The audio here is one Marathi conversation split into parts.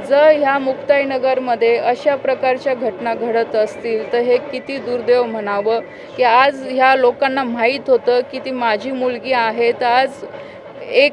जर ह्या मुक्ताईनगरमध्ये अशा प्रकारच्या घटना घडत असतील तर हे किती दुर्दैव म्हणावं? की आज ह्या लोकांना माहीत होतं की ती माझी मुलगी आहे तर आज एक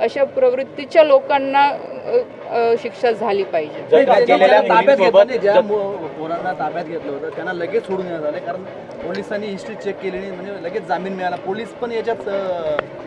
अशा प्रवृत्तीच्या लोकांना शिक्षा झाली पाहिजे. ताब्यात घेतलं ज्या पोरांना ताब्यात घेतलं होतं त्यांना लगेच सोडून देण्यात आले. कारण पोलिसांनी हिस्ट्री चेक केली नाही म्हणजे लगेच जामीन मिळाला. पोलीस पण याच्यात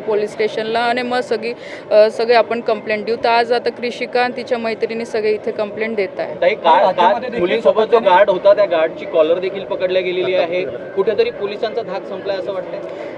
पोलीस स्टेशनला आणि मग सगळी सगळे आपण कंप्लेंट देऊ. तर आज आता कृषिका आणि तिच्या मैत्रिणी सगळे इथे कंप्लेंट देत आहे ताई गार्ड गार्ड मुलींसोबत जो गार्ड होता त्या गार्डची कॉलर देखील पकडल्या गेलेली आहे. कुठेतरी पोलिसांचा धाक संपलाय असं वाटतंय?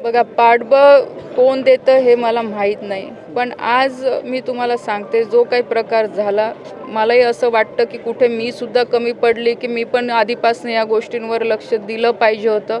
बघा पाठबळ कोण देतं हे मला माहीत नाही. पण आज मी तुम्हाला सांगते जो काही प्रकार झाला मलाही असं वाटतं की कुठे मी सुद्धा कमी पडली की मी पण आधीपासून या गोष्टींवर लक्ष दिलं पाहिजे होतं.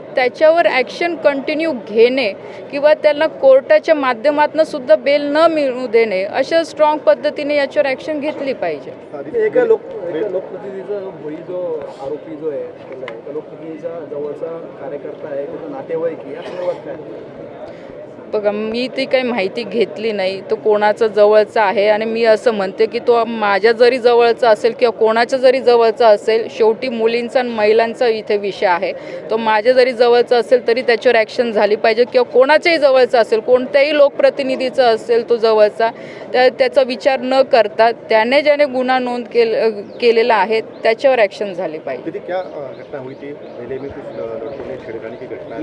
त्याच्यावर ॲक्शन कंटिन्यू घेणे किंवा त्यांना कोर्टाच्या माध्यमातून सुद्धा बेल न मिळू देणे अशा स्ट्रॉंग पद्धतीने याच्यावर ॲक्शन घेतली पाहिजे. एका लोक लोकप्रतिनिधीचा जो आरोपी जो आहे लोकप्रतिनिधीचा जवळचा कार्यकर्ता आहे त्याचा नातेवाईक या संदर्भात काय? बघा मी ती काही माहिती घेतली नाही. तो कोणाचा जवळचा आहे आणि मी असं म्हणते की तो माझ्या जरी जवळचा असेल किंवा कोणाच्या जरी जवळचा असेल शेवटी मुलींचा आणि महिलांचा इथे विषय आहे. तो माझ्या जरी जवळचा असेल तरी त्याच्यावर ॲक्शन झाली पाहिजे किंवा कोणाच्याही जवळचा असेल कोणत्याही लोकप्रतिनिधीचा असेल तो जवळचा त्या त्याचा विचार न करता त्याने ज्याने गुन्हा नोंद केल केलेला आहे त्याच्यावर ॲक्शन झाली पाहिजे. घटना